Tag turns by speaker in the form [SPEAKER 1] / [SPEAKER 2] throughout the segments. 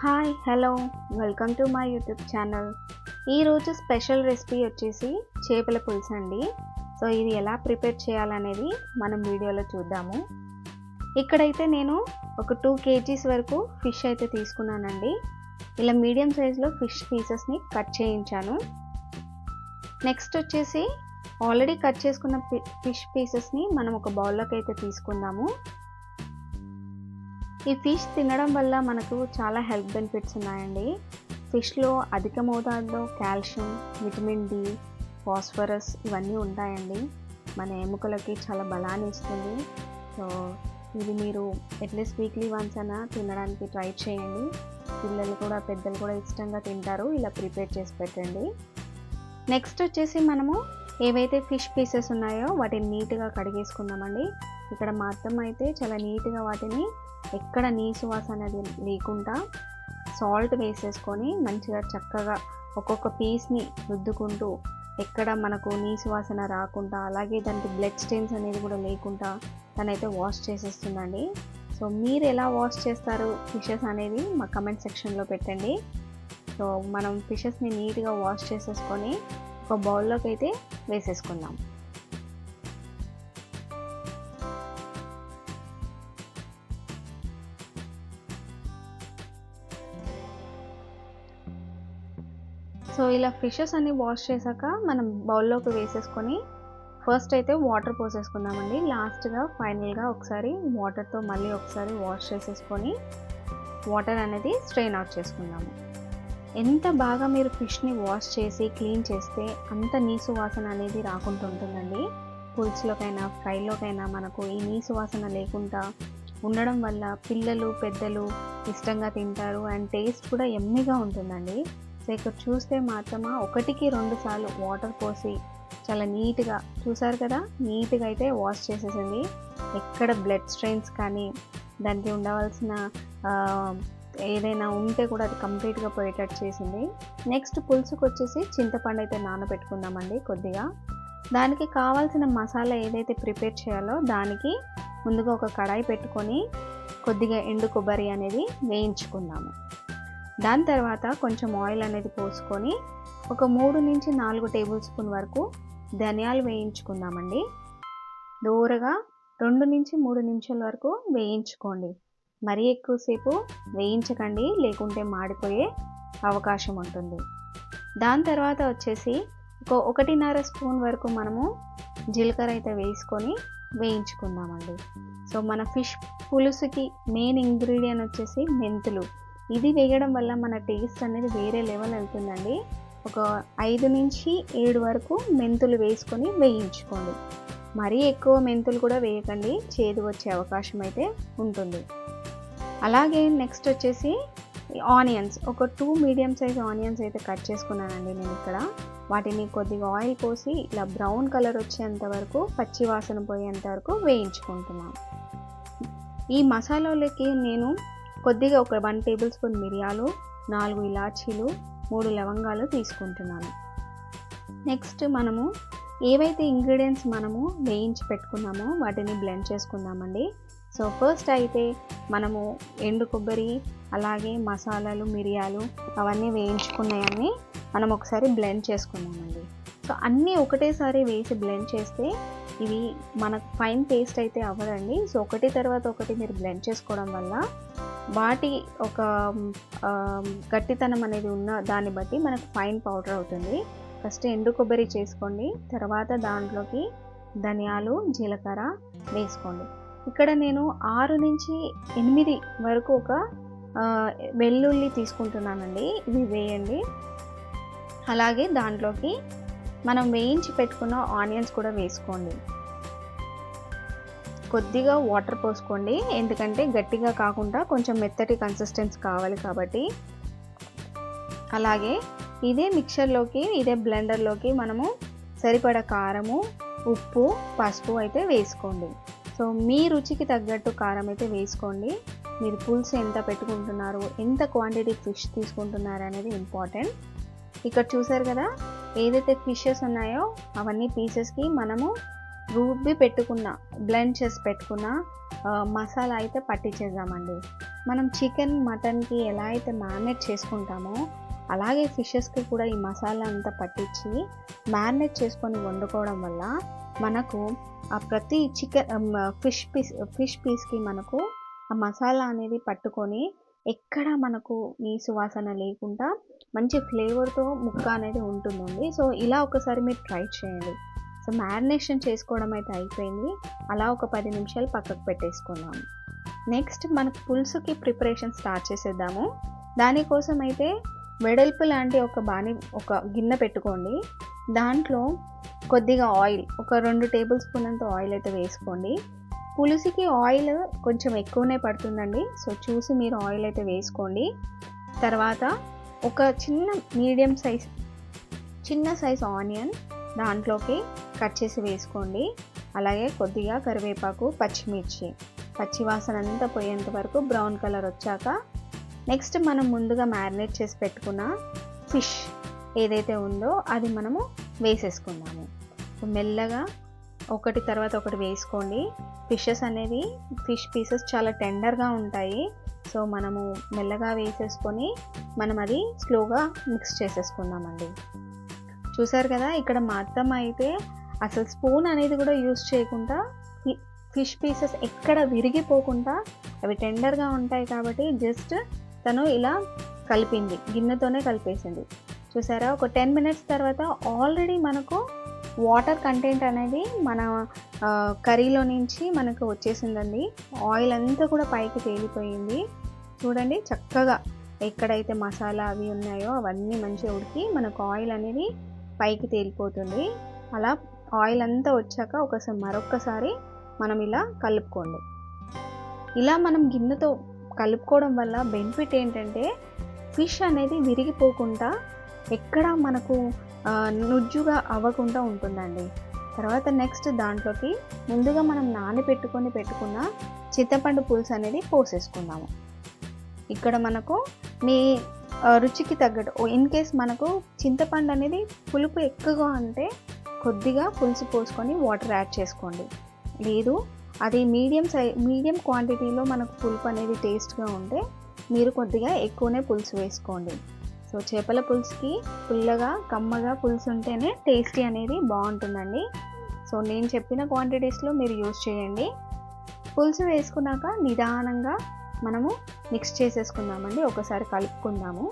[SPEAKER 1] Hi hello welcome to my YouTube channel ఈరోజు special recipe వచ్చేసి చేపల పులుసు అండి. సో ఇది ఎలా ప్రిపేర్ చేయాలనేది మనం వీడియోలో చూద్దాము. ఇక్కడైతే నేను ఒక టూ కేజీస్ వరకు ఫిష్ అయితే తీసుకున్నానండి. ఇలా మీడియం సైజులో ఫిష్ పీసెస్ని కట్ చేయించాను. నెక్స్ట్ వచ్చేసి ఆల్రెడీ కట్ చేసుకున్న ఫిష్ పీసెస్ని మనం ఒక బౌల్లోకి అయితే తీసుకుందాము. ఈ ఫిష్ తినడం వల్ల మనకు చాలా హెల్త్ బెనిఫిట్స్ ఉన్నాయండి. ఫిష్లో అధిక మోతాదులో కాల్షియం విటమిన్ డి ఫాస్ఫరస్ ఇవన్నీ ఉంటాయండి. మన ఎముకలకి చాలా బలాన్ని ఇస్తుంది. సో ఇది మీరు అట్లీస్ట్ వీక్లీ వన్స్ అయినా తినడానికి ట్రై చేయండి. పిల్లలు కూడా పెద్దలు కూడా ఇష్టంగా తింటారు. ఇలా ప్రిపేర్ చేసి పెట్టండి. నెక్స్ట్ వచ్చేసి మనము ఏవైతే ఫిష్ పీసెస్ ఉన్నాయో వాటిని నీట్గా కడిగేసుకుందామండి. ఇక్కడ మా అత్తమ్మ అయితే చాలా నీట్గా వాటిని ఎక్కడ నీసు వాసన అనేది లేకుండా సాల్ట్ వేసేసుకొని మంచిగా చక్కగా ఒక్కొక్క పీస్ని రుద్దుకుంటూ ఎక్కడ మనకు నీసు వాసన రాకుండా అలాగే దానికి బ్లడ్ స్టెయిన్స్ అనేది కూడా లేకుండా తనైతే వాష్ చేసేస్తుందండి. సో మీరు ఎలా వాష్ చేస్తారు ఫిషెస్ అనేది మా కమెంట్ సెక్షన్లో పెట్టండి. సో మనం ఫిషెస్ని నీట్గా వాష్ చేసేసుకొని ఒక బౌల్లోకి అయితే వేసేసుకుందాం. సో ఇలా ఫిషెస్ అన్ని వాష్ చేశాక మనం బౌల్లోకి వేసేసుకొని ఫస్ట్ అయితే వాటర్ పోసేసుకుందామండి. లాస్ట్గా ఫైనల్గా ఒకసారి వాటర్తో మళ్ళీ ఒకసారి వాష్ చేసేసుకొని వాటర్ అనేది స్ట్రెయిన్ అవుట్ చేసుకుందాము. ఎంత బాగా మీరు ఫిష్ని వాష్ చేసి క్లీన్ చేస్తే అంత నీసు వాసన అనేది రాకుండా ఉంటుందండి. పులుసులోకైనా ఫ్రైలోకైనా మనకు ఈ నీసు వాసన లేకుండా ఉండడం వల్ల పిల్లలు పెద్దలు ఇష్టంగా తింటారు. అండ్ టేస్ట్ కూడా ఎమ్మిగా ఉంటుందండి. సో చూస్తే మాత్రమా ఒకటికి రెండు సార్లు వాటర్ పోసి చాలా నీట్గా చూసారు కదా? నీట్గా అయితే వాష్ చేసేసింది ఎక్కడ బ్లడ్ స్ట్రెయిన్స్ కానీ దానికి ఉండవలసిన ఏదైనా ఉంటే కూడా అది కంప్లీట్గా పోయేటట్టు చేసింది. నెక్స్ట్ పులుసుకు వచ్చేసి చింతపండు అయితే నానబెట్టుకుందామండి కొద్దిగా. దానికి కావాల్సిన మసాలా ఏదైతే ప్రిపేర్ చేయాలో దానికి ముందుగా ఒక కడాయి పెట్టుకొని కొద్దిగా ఎండు కొబ్బరి అనేది వేయించుకుందాము. దాని తర్వాత కొంచెం ఆయిల్ అనేది పోసుకొని ఒక మూడు నుంచి నాలుగు టేబుల్ స్పూన్ వరకు ధనియాలు వేయించుకుందామండి. దూరగా రెండు నుంచి మూడు నిమిషాల వరకు వేయించుకోండి. మరీ ఎక్కువసేపు వేయించకండి లేకుంటే మాడిపోయే అవకాశం ఉంటుంది. దాని తర్వాత వచ్చేసి ఒక ఒకటిన్నర స్పూన్ వరకు మనము జీలకర్ర అయితే వేసుకొని వేయించుకుందామండి. సో మన ఫిష్ పులుసుకి మెయిన్ ఇంగ్రీడియంట్ వచ్చేసి మెంతులు. ఇది వేయడం వల్ల మన టేస్ట్ అనేది వేరే లెవెల్ వెళ్తుందండి. ఒక ఐదు నుంచి ఏడు వరకు మెంతులు వేసుకొని వేయించుకోండి. మరీ ఎక్కువ మెంతులు కూడా వేయకండి. చేదు వచ్చే అవకాశం అయితే ఉంటుంది. అలాగే నెక్స్ట్ వచ్చేసి ఆనియన్స్ ఒక టూ మీడియం సైజ్ ఆనియన్స్ అయితే కట్ చేసుకున్నానండి నేను ఇక్కడ. వాటిని కొద్దిగా ఆయిల్ పోసి ఇలా బ్రౌన్ కలర్ వచ్చేంత వరకు పచ్చి వాసన పోయేంత వరకు వేయించుకుంటున్నాను. ఈ మసాలాలకి నేను కొద్దిగా ఒక వన్ టేబుల్ స్పూన్ మిరియాలు నాలుగు ఇలాచీలు మూడు లవంగాలు తీసుకుంటున్నాను. నెక్స్ట్ మనము ఏవైతే ఇంగ్రీడియంట్స్ మనము వేయించి పెట్టుకున్నామో వాటిని బ్లెండ్ చేసుకుందామండి. సో ఫస్ట్ అయితే మనము ఎండు కొబ్బరి అలాగే మసాలాలు మిరియాలు అవన్నీ వేయించుకున్నాయని మనం ఒకసారి బ్లెండ్ చేసుకున్నామండి సో అన్నీ ఒకటేసారి వేసి బ్లెండ్ చేస్తే ఇవి మనకు ఫైన్ పేస్ట్ అయితే అవ్వదండి. సో ఒకటి తర్వాత ఒకటి మీరు బ్లెండ్ చేసుకోవడం వల్ల వాటి ఒక గట్టితనం అనేది ఉన్న దాన్ని బట్టి మనకు ఫైన్ పౌడర్ అవుతుంది. ఫస్ట్ ఎండు కొబ్బరి చేసుకోండి. తర్వాత దాంట్లోకి ధనియాలు జీలకర్ర వేసుకోండి. ఇక్కడ నేను ఆరు నుంచి ఎనిమిది వరకు ఒక వెల్లుల్లి తీసుకుంటున్నానండి. ఇవి వేయండి. అలాగే దాంట్లోకి మనం వేయించి పెట్టుకున్న ఆనియన్స్ కూడా వేసుకోండి. కొద్దిగా వాటర్ పోసుకోండి. ఎందుకంటే గట్టిగా కాకుండా కొంచెం మెత్తటి కన్సిస్టెన్స్ కావాలి కాబట్టి. అలాగే ఇదే మిక్చర్లోకి ఇదే బ్లెండర్లోకి మనము సరిపడ కారము ఉప్పు పసుపు అయితే వేసుకోండి. సో మీ రుచికి తగ్గట్టు కారం అయితే వేసుకోండి. మీరు పులుసు ఎంత పెట్టుకుంటున్నారు ఎంత క్వాంటిటీ ఫిష్ తీసుకుంటున్నారు అనేది ఇంపార్టెంట్ ఇక్కడ చూసారు కదా ఏదైతే ఫిషెస్ ఉన్నాయో అవన్నీ పీసెస్కి మనము రుబ్బి పెట్టుకున్న బ్లెండ్ చేసి పెట్టుకున్న మసాలా అయితే పట్టించేద్దామండి. మనం చికెన్ మటన్కి ఎలా అయితే మ్యారినేట్ చేసుకుంటామో అలాగే ఫిషెస్కి కూడా ఈ మసాలా అంతా పట్టించి మ్యారినేట్ చేసుకొని వండుకోవడం వల్ల మనకు ఆ ప్రతి చికెన్ ఫిష్ పీస్ ఫిష్ పీస్కి మనకు ఆ మసాలా అనేది పట్టుకొని ఎక్కడ మనకు నీ సువాసన లేకుండా మంచి ఫ్లేవర్తో ముక్క అనేది ఉంటుందండి. సో ఇలా ఒకసారి మీరు ట్రై చేయండి. సో మ్యారినేషన్ చేసుకోవడం అయితే అయిపోయింది. అలా ఒక పది నిమిషాలు పక్కకు పెట్టేసుకుందాం. నెక్స్ట్ మనకు పులుసుకి ప్రిపరేషన్ స్టార్ట్ చేసేద్దాము. దానికోసం అయితే వెడల్పు లాంటి ఒక బాణి ఒక గిన్నె పెట్టుకోండి. దాంట్లో కొద్దిగా ఆయిల్ ఒక రెండు టేబుల్ స్పూన్ అంత ఆయిల్ అయితే వేసుకోండి. పులుసుకి ఆయిల్ కొంచెం ఎక్కువనే పడుతుందండి. సో చూసి మీరు ఆయిల్ అయితే వేసుకోండి. తర్వాత ఒక చిన్న మీడియం సైజ్ చిన్న సైజ్ ఆనియన్ దాంట్లోకి కట్ చేసి వేసుకోండి. అలాగే కొద్దిగా కరివేపాకు పచ్చిమిర్చి పచ్చివాసన అంతా పోయేంత వరకు బ్రౌన్ కలర్ వచ్చాక నెక్స్ట్ మనం ముందుగా మ్యారినేట్ చేసి పెట్టుకున్న ఫిష్ ఏదైతే ఉందో అది మనము వేసేసుకుందాము. మెల్లగా ఒకటి తర్వాత ఒకటి వేసుకోండి. ఫిషెస్ అనేవి ఫిష్ పీసెస్ చాలా టెండర్గా ఉంటాయి. సో మనము మెల్లగా వేసేసుకొని మనం అది స్లోగా మిక్స్ చేసేసుకుందామండి. చూసారు కదా ఇక్కడ మా అత్తమ్మ అయితే అసలు స్పూన్ అనేది కూడా యూస్ చేయకుండా ఫిష్ పీసెస్ ఎక్కడ విరిగిపోకుండా అవి టెండర్గా ఉంటాయి కాబట్టి జస్ట్ తను ఇలా కలిపింది గిన్నెతోనే కలిపేసింది. చూసారా? ఒక టెన్ మినిట్స్ తర్వాత ఆల్రెడీ మనకు వాటర్ కంటెంట్ అనేది మన కర్రీలో నుంచి మనకు వచ్చేసిందండి. ఆయిల్ అంతా కూడా పైకి తేలిపోయింది. చూడండి చక్కగా ఎక్కడైతే మసాలా అవి ఉన్నాయో అవన్నీ మంచిగా ఉడికి మనకు ఆయిల్ అనేది పైకి తేలిపోతుంది. అలా ఆయిల్ అంతా వచ్చాక ఒకసారి మరొక్కసారి మనం ఇలా కలుపుకోండి. ఇలా మనం గిన్నెతో కలుపుకోవడం వల్ల బెనిఫిట్ ఏంటంటే ఫిష్ అనేది విరిగిపోకుండా ఎక్కడ మనకు నుజ్జుగా అవ్వకుండా ఉంటుందండి. తర్వాత నెక్స్ట్ దాంట్లోకి ముందుగా మనం నానబెట్టుకొని పెట్టుకున్న చింతపండు పులుసు అనేది పోసేసుకుందాము. ఇక్కడ మనకు మీ రుచికి తగ్గట్టు ఇన్ కేస్ మనకు చింతపండు అనేది పులుపు ఎక్కువగా అంటే కొద్దిగా పులుసు పోసుకొని వాటర్ యాడ్ చేసుకోండి. లేదు అది మీడియం సై మీడియం క్వాంటిటీలో మనకు పులుపు అనేది టేస్ట్గా ఉంటే మీరు కొద్దిగా ఎక్కువనే పులుసు వేసుకోండి. సో చేపల పులుసుకి పుల్లగా కమ్మగా పులుసు ఉంటేనే టేస్టీ అనేది బాగుంటుందండి. సో నేను చెప్పిన క్వాంటిటీస్లో మీరు యూజ్ చేయండి. పులుసు వేసుకున్నాక నిదానంగా మనము మిక్స్ చేసేసుకుందామండి. ఒకసారి కలుపుకుందాము.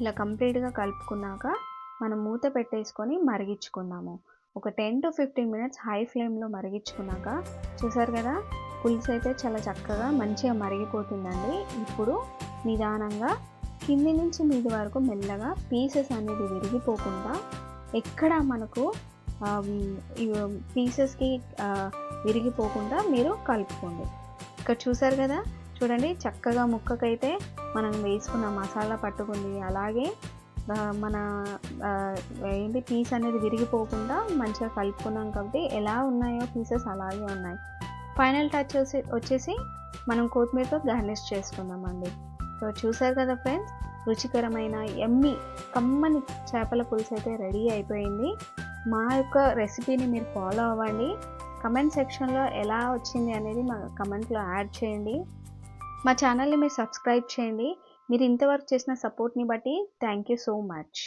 [SPEAKER 1] ఇలా కంప్లీట్గా కలుపుకున్నాక మనం మూత పెట్టేసుకొని మరిగించుకుందాము. ఒక ten to fifteen minutes high ఫ్లేమ్లో మరిగించుకున్నాక చూసారు కదా? పులుసు అయితే చాలా చక్కగా మంచిగా మరిగిపోతుందండి. ఇప్పుడు నిదానంగా కింది నుంచి మీది వరకు మెల్లగా పీసెస్ అనేది విరిగిపోకుండా ఎక్కడ మనకు పీసెస్కి విరిగిపోకుండా మీరు కలుపుకోండి. ఇక్కడ చూసారు కదా? చూడండి చక్కగా ముక్కకైతే మనం వేసుకున్న మసాలా పట్టుకుంది. అలాగే మన ఏంటి పీస్ అనేది విరిగిపోకుండా మంచిగా కలుపుకున్నాం కాబట్టి ఎలా ఉన్నాయో పీసెస్ అలాగే ఉన్నాయి. ఫైనల్ టచ్ వచ్చి వచ్చేసి మనం కొత్తిమీరతో గార్నిష్ చేసుకుందామండి. సో చూసారు కదా ఫ్రెండ్స్ రుచికరమైన ఎమ్మి కమ్మని చేపల పులుసు అయితే రెడీ అయిపోయింది. మా యొక్క రెసిపీని మీరు ఫాలో అవ్వండి. కమెంట్ సెక్షన్లో ఎలా వచ్చింది అనేది మా కమెంట్లో యాడ్ చేయండి. మా ఛానల్ని మీరు సబ్స్క్రైబ్ చేయండి. మీరు ఇంతవరకు చేసిన సపోర్ట్ని బట్టి థ్యాంక్ యూ సో మచ్.